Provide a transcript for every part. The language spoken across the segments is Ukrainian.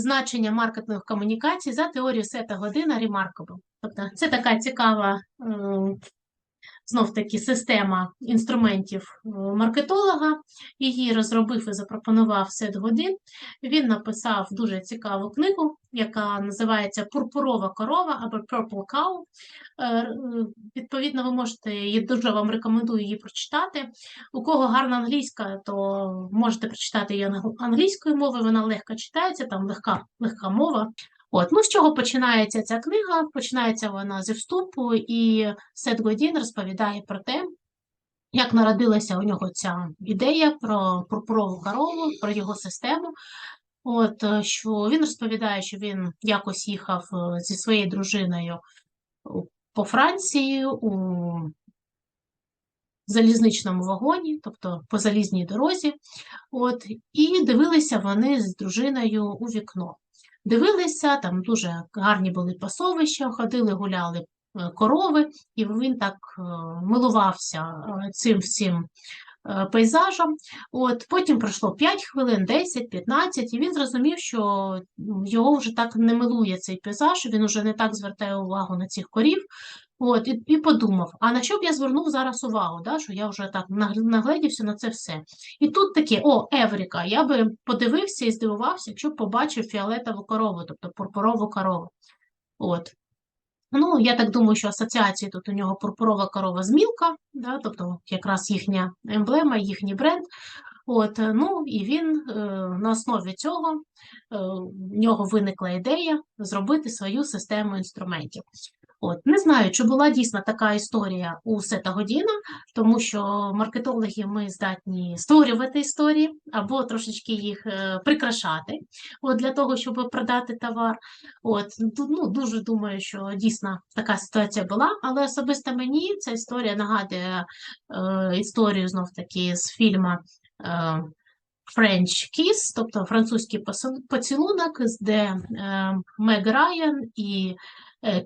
значення маркетингових комунікацій за теорією сета година Ремаркабл. Тобто це така цікава знов таки система інструментів е, маркетолога. Її розробив і запропонував Сет Годин. Він написав дуже цікаву книгу, яка називається Пурпурова корова або Purple Cow. Е, Відповідно, ви можете її дуже вам рекомендую її прочитати. У кого гарна англійська, то можете прочитати її англійською мовою, вона легко читається, там легка, легка мова. От, ну з чого починається ця книга? Починається вона зі вступу, і Сет Годін розповідає про те, як народилася у нього ця ідея про пурпурову корову, про його систему. От, е, що Він розповідає, що він якось їхав е, зі своєю дружиною по Франції у залізничному вагоні, тобто по залізній дорозі, от, і дивилися вони з дружиною у вікно. Дивилися, там дуже гарні були пасовища, ходили, гуляли е, корови, і він так е, милувався е, цим всім пейзажем. От, Потім пройшло 5 хвилин, 10, 15, і він зрозумів, що його вже так не милує цей пейзаж, він вже не так звертає увагу на цих корів. От, І і подумав, а на що б я звернув зараз увагу, да, що я вже так нагледівся на це все. І тут таке, о, Евріка, я би подивився і здивувався, якщо б побачив фіолетову корову, тобто пурпурову корову. От. Ну, Я так думаю, що асоціації тут у нього пурпурова корова змілка, да, тобто якраз їхня емблема, їхній бренд. От, Ну і він е, на основі цього е, в нього виникла ідея зробити свою систему інструментів. От не знаю, чи була дійсно така історія у Сета Годіна, тому що маркетологи ми здатні створювати історії або трошечки їх е, прикрашати от, для того, щоб продати товар. От ну дуже думаю, що дійсно така ситуація була, але особисто мені ця історія нагадує е, історію знов таки з фільму. Е, French Kiss, тобто французький поцілунок, де е, Мег Райан і Е,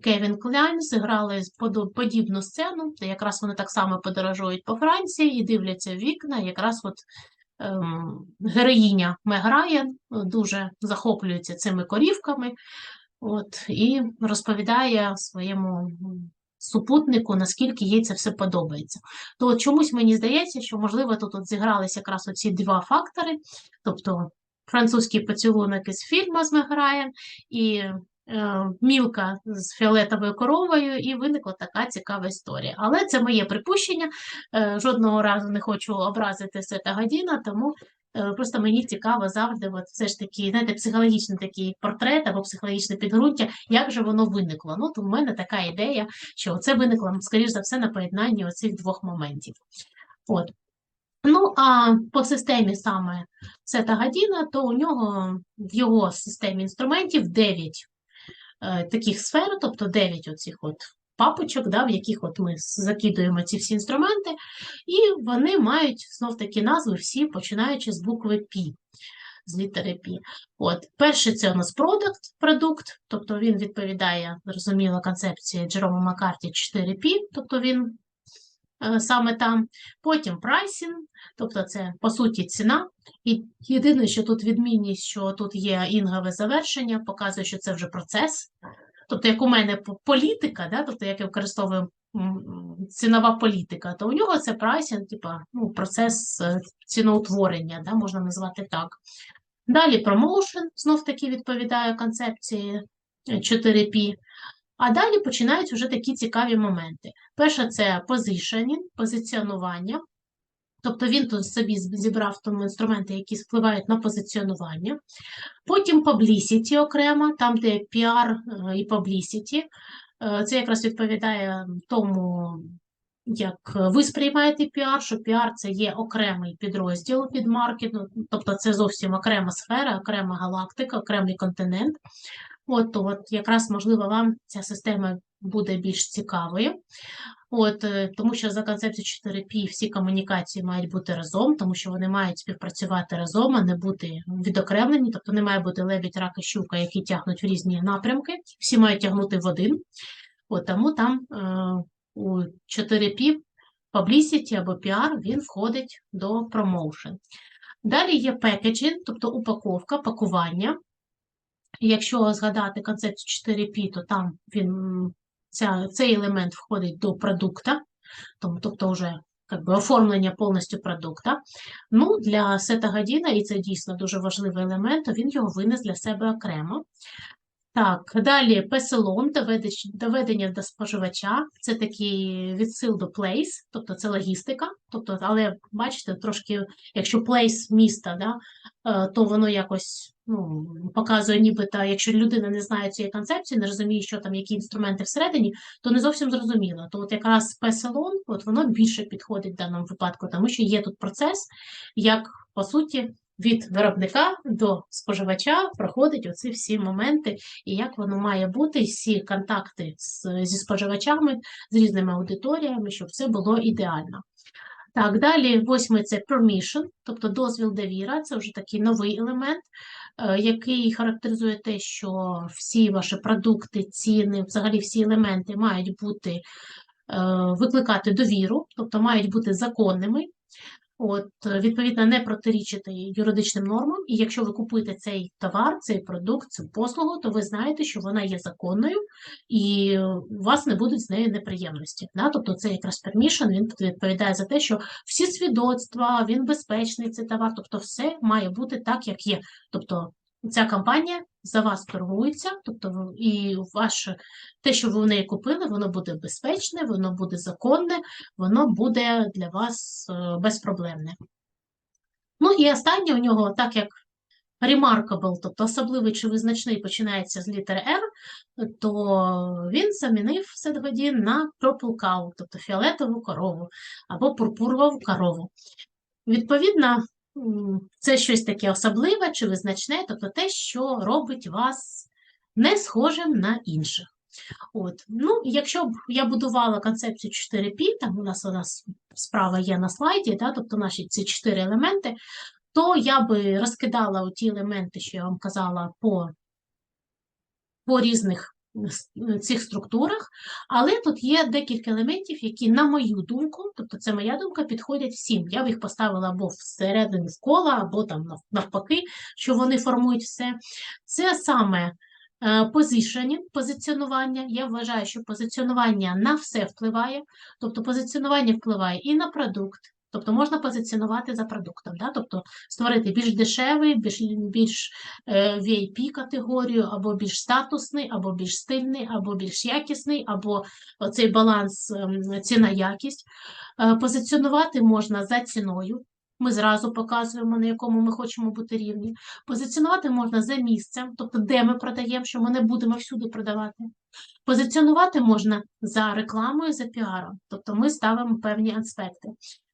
Кевін Кляйн зіграли подібну сцену, якраз вони так само подорожують по Франції і дивляться вікна. Якраз от ем, героїня Мег Райан дуже захоплюється цими корівками от, і розповідає своєму супутнику, наскільки їй це все подобається. То чомусь мені здається, що, можливо, тут от зігралися якраз оці два фактори, тобто французький поцілунок із фільму з Меграєм і Е, мілка з фіолетовою коровою, і виникла така цікава історія. Але це моє припущення. Е, жодного разу не хочу образити Сета Гадіна, тому е, просто мені цікаво завжди, от все ж таки, знаєте, психологічний такий портрет або психологічне підґрунтя, як же воно виникло. Ну, то в мене така ідея, що це виникло, скоріш за все, на поєднанні оцих двох моментів. От. Ну, а по системі саме Сета Гадіна, то у нього в його системі інструментів 9 Е, таких сфер, тобто 9 оцих от папочок, да, в яких от ми закидуємо ці всі інструменти, і вони мають знов такі назви всі, починаючи з букви P. З літери P. От, Перший це у нас продукт, продукт, тобто він відповідає, зрозуміло, концепції Джерома Маккарті 4P, тобто він Е, саме там. Потім прайсінг, тобто це по суті ціна. І єдине, що тут відмінність, що тут є інгове завершення, показує, що це вже процес. Тобто, як у мене політика, да, тобто як я використовую цінова політика, то у нього це прайсінг, типа, ну, процес е, ціноутворення, да, можна назвати так. Далі промоушен, знов таки відповідає концепції 4P. А далі починають вже такі цікаві моменти. Перше, це позишенінг, позиціонування. Тобто він тут собі зібрав тому інструменти, які впливають на позиціонування. Потім publicity окремо, там, де PR е, і publicity. Е, це якраз відповідає тому, як ви сприймаєте піар, що піар це є окремий підрозділ під маркетинг, тобто це зовсім окрема сфера, окрема галактика, окремий континент. От, от якраз, можливо, вам ця система буде більш цікавою. От, е, Тому що за концепцією 4P всі комунікації мають бути разом, тому що вони мають співпрацювати разом, а не бути відокремлені, тобто не має бути лебідь, рак і щука, які тягнуть в різні напрямки, всі мають тягнути в один. От, Тому там е, у 4P Publicity або PR він входить до promotion. Далі є packaging, тобто упаковка, пакування. Якщо згадати концепцію 4P, то там він, ця, цей елемент входить до продукта, тобто вже как би, оформлення повністю продукта. Ну, для Сета Гадіна, і це дійсно дуже важливий елемент, то він його винес для себе окремо. Так, далі доведеч- доведення до споживача, це такий відсил до place, тобто це логістика, тобто, але бачите, трошки, якщо place міста, да, е, то воно якось ну, показує, нібито, якщо людина не знає цієї концепції, не розуміє, що там, які інструменти всередині, то не зовсім зрозуміло. То от якраз PESELON, от воно більше підходить в даному випадку, тому що є тут процес, як, по суті, від виробника до споживача проходить оці всі моменти, і як воно має бути, всі контакти з, зі споживачами, з різними аудиторіями, щоб все було ідеально. Так, далі восьмий це permission, тобто дозвіл довіра, це вже такий новий елемент, е, який характеризує те, що всі ваші продукти, ціни, взагалі всі елементи мають бути, е, викликати довіру, тобто мають бути законними. От, відповідно, не протирічити юридичним нормам, і якщо ви купуєте цей товар, цей продукт, цю послугу, то ви знаєте, що вона є законною, і у вас не будуть з нею неприємності. Да? Тобто це якраз permission, він відповідає за те, що всі свідоцтва, він безпечний цей товар, тобто все має бути так, як є. Тобто ця компанія за вас торгується, тобто і ваше те, що ви в неї купили, воно буде безпечне, воно буде законне, воно буде для вас е, безпроблемне. Ну і останнє у нього, так як remarkable, тобто особливий чи визначний починається з літери R, то він замінив Сет-Годін на purple cow, тобто фіолетову корову або пурпурову корову. Відповідно, це щось таке особливе чи визначне, тобто те, що робить вас не схожим на інших. От. Ну, якщо б я будувала концепцію 4P, там у нас нас справа є на слайді, да, тобто наші ці чотири елементи, то я би розкидала ті елементи, що я вам казала, по, по різних цих структурах, але тут є декілька елементів, які, на мою думку, тобто це моя думка, підходять всім. Я б їх поставила або всередину кола, або там навпаки, що вони формують все. Це саме е, позишення, позиціонування. Я вважаю, що позиціонування на все впливає, тобто позиціонування впливає і на продукт. Тобто можна позиціонувати за продуктом, да? тобто створити більш дешевий, більш, більш е, VIP категорію, або більш статусний, або більш стильний, або більш якісний, або цей баланс ем, ціна-якість. Е, Позиціонувати можна за ціною. Ми зразу показуємо, на якому ми хочемо бути рівні. Позиціонувати можна за місцем, тобто де ми продаємо, що ми не будемо всюди продавати. Позиціонувати можна за рекламою, за піаром, тобто ми ставимо певні аспекти.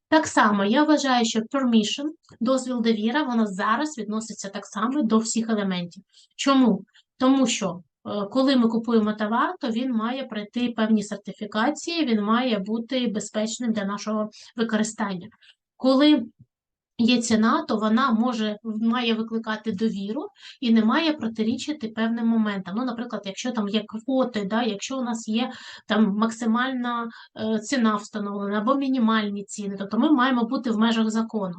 Так само я вважаю, що permission, дозвіл довіра, воно зараз відноситься так само до всіх елементів. Чому? Тому що е, коли ми купуємо товар, то він має пройти певні сертифікації, він має бути безпечним для нашого використання. Коли є ціна, то вона може має викликати довіру і не має протирічити певним моментам. Ну, наприклад, якщо там є квоти, да, якщо у нас є там максимальна е, ціна встановлена або мінімальні ціни, тобто ми маємо бути в межах закону.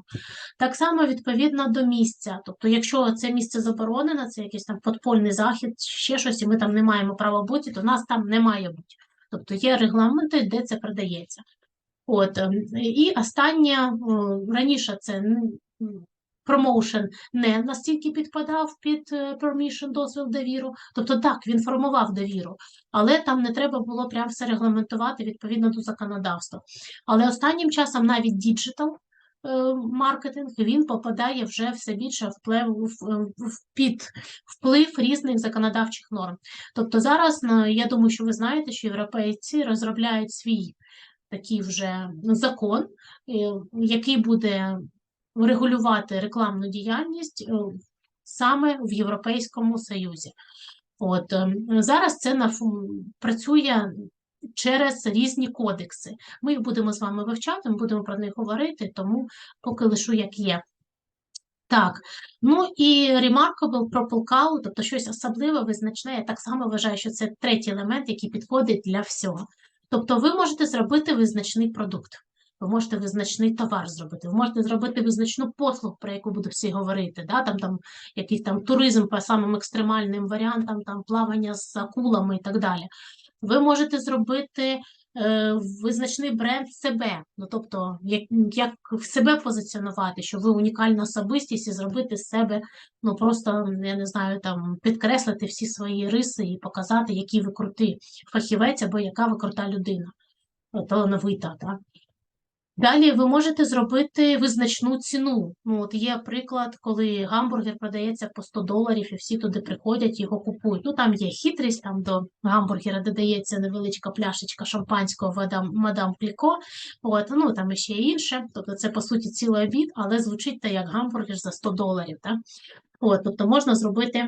Так само відповідно до місця. Тобто, якщо це місце заборонено, це якийсь там подпольний захід, ще щось, і ми там не маємо права бути, то нас там не має бути. Тобто є регламенти, де це продається. От, ем, і останнє, раніше це промоушен не настільки підпадав під е, permission, дозвіл довіру. Тобто так, він формував довіру, але там не треба було прям все регламентувати відповідно до законодавства. Але останнім часом навіть діджитал е, маркетинг він попадає вже все більше вплив, під вплив різних законодавчих норм. Тобто зараз, я думаю, що ви знаєте, що європейці розробляють свій такий вже закон, е, який буде регулювати рекламну діяльність е, саме в Європейському Союзі. От е, зараз це на працює через різні кодекси. Ми їх будемо з вами вивчати, ми будемо про них говорити, тому поки лишу як є. Так, ну і remarkable purple cow, тобто щось особливе, визначне, я так само вважаю, що це третій елемент, який підходить для всього. Тобто ви можете зробити визначний продукт. ви можете визначний товар зробити, ви можете зробити визначну послугу, про яку будуть всі говорити, да? там, там якийсь там туризм по самим екстремальним варіантам, там плавання з акулами і так далі. Ви можете зробити визначний бренд себе, ну тобто, як, як себе позиціонувати, що ви унікальна особистість і зробити з себе, ну просто я не знаю, там підкреслити всі свої риси і показати, який ви крутий фахівець або яка ви крута людина, талановита. Так? Далі ви можете зробити визначну ціну. Ну, от є приклад, коли гамбургер продається по 100 доларів, і всі туди приходять, його купують. Ну там є хитрість, там до гамбургера додається невеличка пляшечка шампанського мадам, Кліко. От, ну там ще інше. Тобто це по суті цілий обід, але звучить так, як гамбургер за 100 доларів. Так? От, тобто можна зробити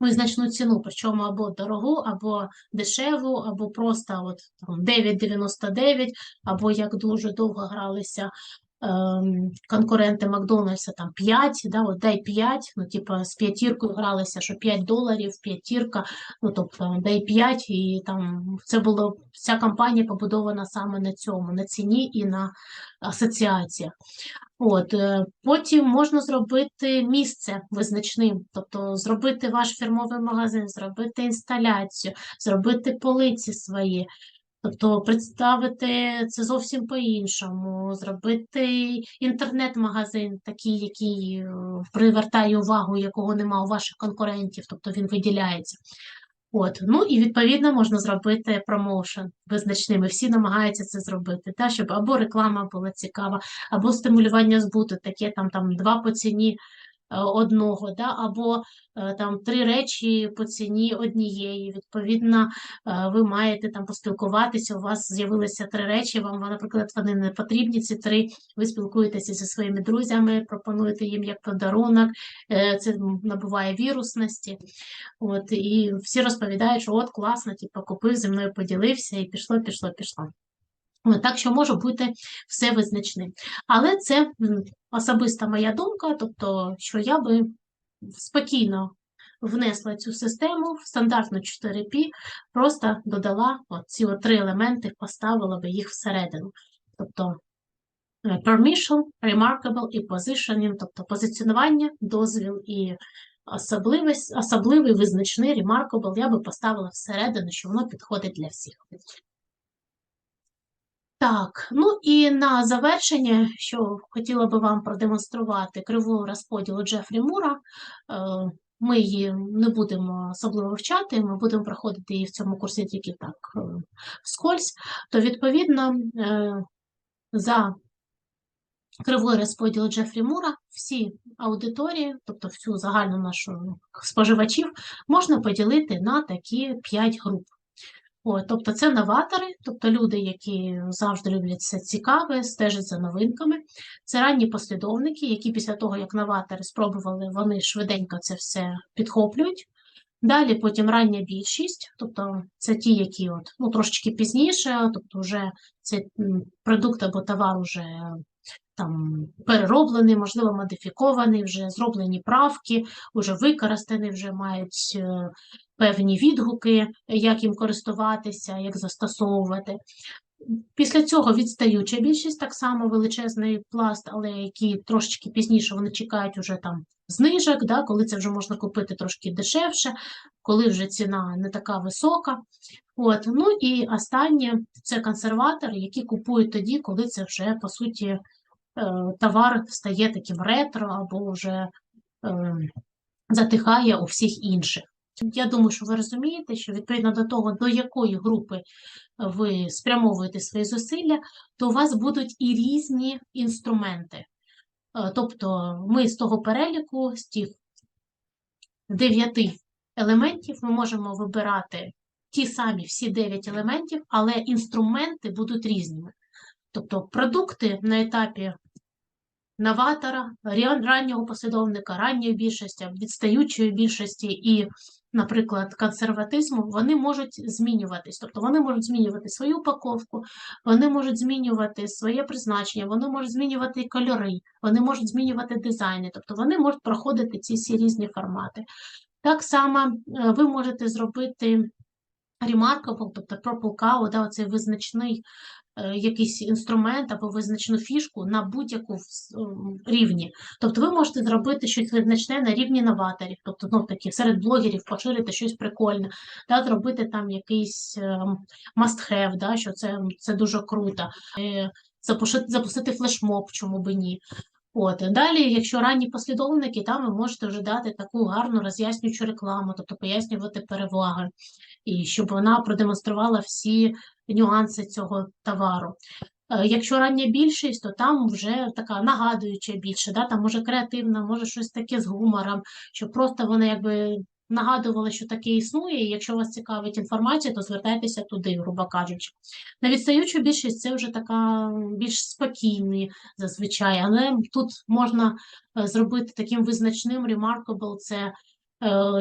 визначну ціну, причому або дорогу, або дешеву, або просто от там 9,99, або як дуже довго гралися конкуренти Макдональдса, там 5, да, от дай 5, ну, типу, з п'ятіркою гралися, що 5 доларів, п'ятірка, ну, тобто дай 5, і там це було, вся кампанія побудована саме на цьому, на ціні і на асоціаціях. От, е, Потім можна зробити місце визначним, тобто зробити ваш фірмовий магазин, зробити інсталяцію, зробити полиці свої, тобто представити це зовсім по-іншому, зробити інтернет-магазин, такий, який е, привертає увагу, якого нема у ваших конкурентів, тобто він виділяється. От, ну і відповідно можна зробити промоушен визначними. Всі намагаються це зробити, та, щоб або реклама була цікава, або стимулювання збуту, таке там там два по ціні одного, да, або е, там три речі по ціні однієї. Відповідно, е, ви маєте там поспілкуватися, у вас з'явилися три речі, вам, наприклад, вони не потрібні, ці три, ви спілкуєтеся зі своїми друзями, пропонуєте їм як подарунок, це набуває вірусності. От, І всі розповідають, що от класно, типу, купив зі мною, поділився, і пішло, пішло, пішло. Так що може бути все визначним. Але це особиста моя думка, тобто, що я би спокійно внесла цю систему в стандартну 4P, просто додала ці три елементи, поставила би їх всередину. Тобто е, permission, remarkable і positioning, тобто позиціонування, дозвіл і особливий, особливий визначний remarkable, я би поставила всередину, що воно підходить для всіх. Так, ну і на завершення, що хотіла би вам продемонструвати криву розподілу Джефрі Мура. Е, ми її не будемо особливо вчати, ми будемо проходити її в цьому курсі тільки так е, вскользь, то відповідно е, за кривою розподілу Джефрі Мура всі аудиторії, тобто всю загальну нашу споживачів, можна поділити на такі 5 груп. О, тобто це новатори, тобто люди, які завжди люблять все цікаве, стежать за новинками. Це ранні послідовники, які після того, як новатори спробували, вони швиденько це все підхоплюють. Далі потім рання більшість, тобто це ті, які от, ну, трошечки пізніше, тобто вже цей продукт або товар вже там перероблений, можливо, модифікований, вже зроблені правки, вже використані, вже мають е, певні відгуки, як їм користуватися, як застосовувати. Після цього відстаюча більшість, так само величезний пласт, але які трошечки пізніше вони чекають уже там знижок, да, коли це вже можна купити трошки дешевше, коли вже ціна не така висока. От. Ну і останнє це консерватори, які купують тоді, коли це вже, по суті, е, товар стає таким ретро або вже е, затихає у всіх інших. Я думаю, що ви розумієте, що відповідно до того, до якої групи ви спрямовуєте свої зусилля, то у вас будуть і різні інструменти. Е, тобто ми з того переліку, з тих дев'яти елементів, ми можемо вибирати ті самі всі дев'ять елементів, але інструменти будуть різними. Тобто продукти на етапі новатора, раннього послідовника, ранньої більшості, відстаючої більшості і наприклад, консерватизму, вони можуть змінюватись. Тобто вони можуть змінювати свою упаковку, вони можуть змінювати своє призначення, вони можуть змінювати кольори, вони можуть змінювати дизайни, тобто вони можуть проходити ці всі різні формати. Так само е, ви можете зробити remarkable, тобто Purple Cow, да, оцей визначний якийсь інструмент або визначну фішку на будь-яку рівні. Тобто ви можете зробити щось визначне на рівні новаторів, тобто знов таки серед блогерів поширити щось прикольне, да, зробити там якийсь ем, must-have, да, що це, це дуже круто. Е, Запушити, запустити флешмоб, чому би ні. От, далі, якщо ранні послідовники, там ви можете вже дати таку гарну роз'яснюючу рекламу, тобто пояснювати переваги, і щоб вона продемонструвала всі нюанси цього товару. Е, Якщо рання більшість, то там вже така нагадуюча більше, да? там може креативна, може щось таке з гумором, щоб просто вона якби нагадувала, що таке існує, і якщо вас цікавить інформація, то звертайтеся туди, грубо кажучи. На відстаючу більшість це вже така більш спокійні зазвичай, але тут можна е, зробити таким визначним remarkable, це е,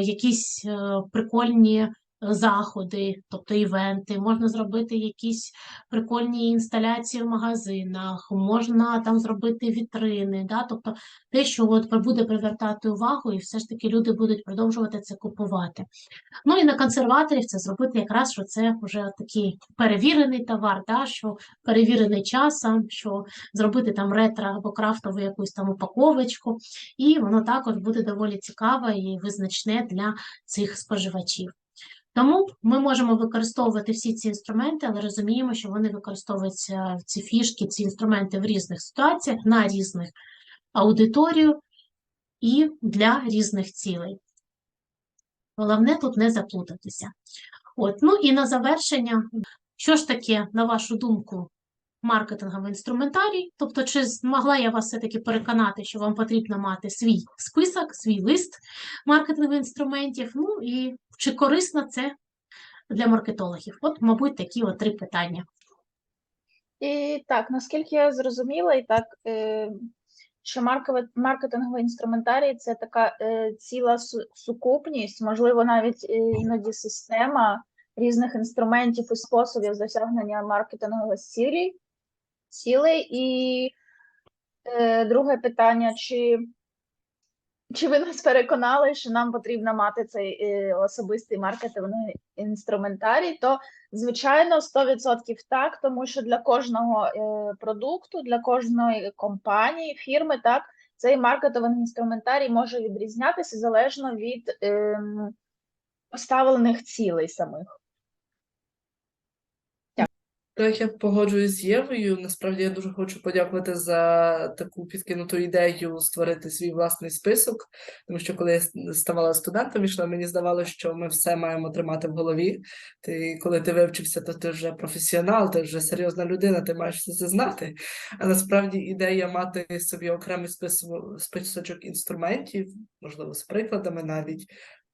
якісь е, прикольні заходи, тобто івенти, можна зробити якісь прикольні інсталяції в магазинах, можна там зробити вітрини, да? тобто те, що от буде привертати увагу, і все ж таки люди будуть продовжувати це купувати. Ну і на консерваторів це зробити якраз, що це вже такий перевірений товар, да? що перевірений часом, що зробити там ретро або крафтову якусь там упаковочку, і воно також буде доволі цікаве і визначне для цих споживачів. Тому ми можемо використовувати всі ці інструменти, але розуміємо, що вони використовуються ці фішки, ці інструменти в різних ситуаціях, на різних аудиторію і для різних цілей. Головне тут не заплутатися. От, ну і на завершення, що ж таке, на вашу думку, маркетинговий інструментарій? Тобто, чи змогла я вас все-таки переконати, що вам потрібно мати свій список, свій лист маркетингових інструментів? Ну і чи корисно це для маркетологів? От, мабуть, такі от три питання. І так, наскільки я зрозуміла, і так, е, що маркетинговий інструментарій це така е, ціла сукупність, можливо, навіть е, іноді система різних інструментів і способів досягнення маркетингових цілей. цілей. І друге питання, чи, чи ви нас переконали, що нам потрібно мати цей е, особистий маркетинговий інструментарій, то Звичайно, 100% так, тому що для кожного е, продукту, для кожної компанії, фірми, так, цей маркетинговий інструментарій може відрізнятися залежно від ем, поставлених цілей самих. Так, я погоджуюсь з Євою. Насправді я дуже хочу подякувати за таку підкинуту ідею створити свій власний список, тому що коли я ставала студентом, ішла, мені здавалося, що ми все маємо тримати в голові. Ти, коли ти вивчився, то ти вже професіонал, ти вже серйозна людина, ти маєш все це знати. А насправді ідея мати собі окремий список, списочок інструментів, можливо, з прикладами навіть,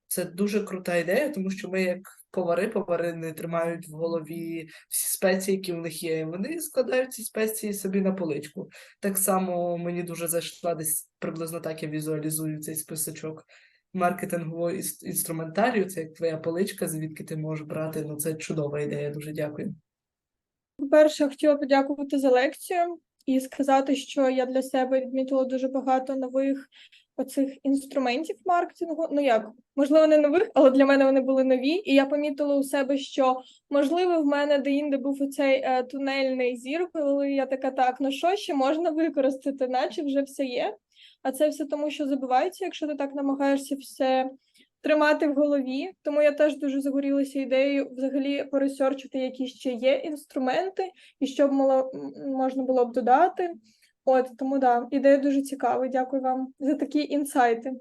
це дуже крута ідея, тому що ми, як повари, повари не тримають в голові всі спеції, які в них є. Вони складають ці спеції собі на поличку. Так само мені дуже зайшла десь приблизно так я візуалізую цей списочок маркетингового інструментарію. Це як твоя поличка, звідки ти можеш брати. Ну, це чудова ідея. Дуже дякую. По-перше, хотіла подякувати за лекцію і сказати, що я для себе відмітила дуже багато нових оцих інструментів маркетингу. Ну як, можливо, не нових, але для мене вони були нові. І я помітила у себе, що можливо в мене деінде був оцей е, тунельний зір, коли я така, так, ну що ще можна використати, наче вже все є. А це все тому, що забувається, якщо ти так намагаєшся все тримати в голові. Тому я теж дуже загорілася ідеєю взагалі поресерчити, які ще є інструменти, і що б можна було б додати. От тому да, ідея дуже цікава. Дякую вам за такі інсайти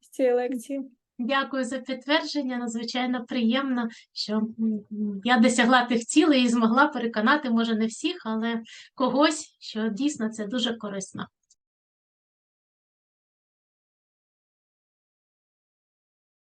з цієї лекції. Дякую за підтвердження. Надзвичайно приємно, що я досягла тих цілей і змогла переконати, може, не всіх, але когось, що дійсно це дуже корисно.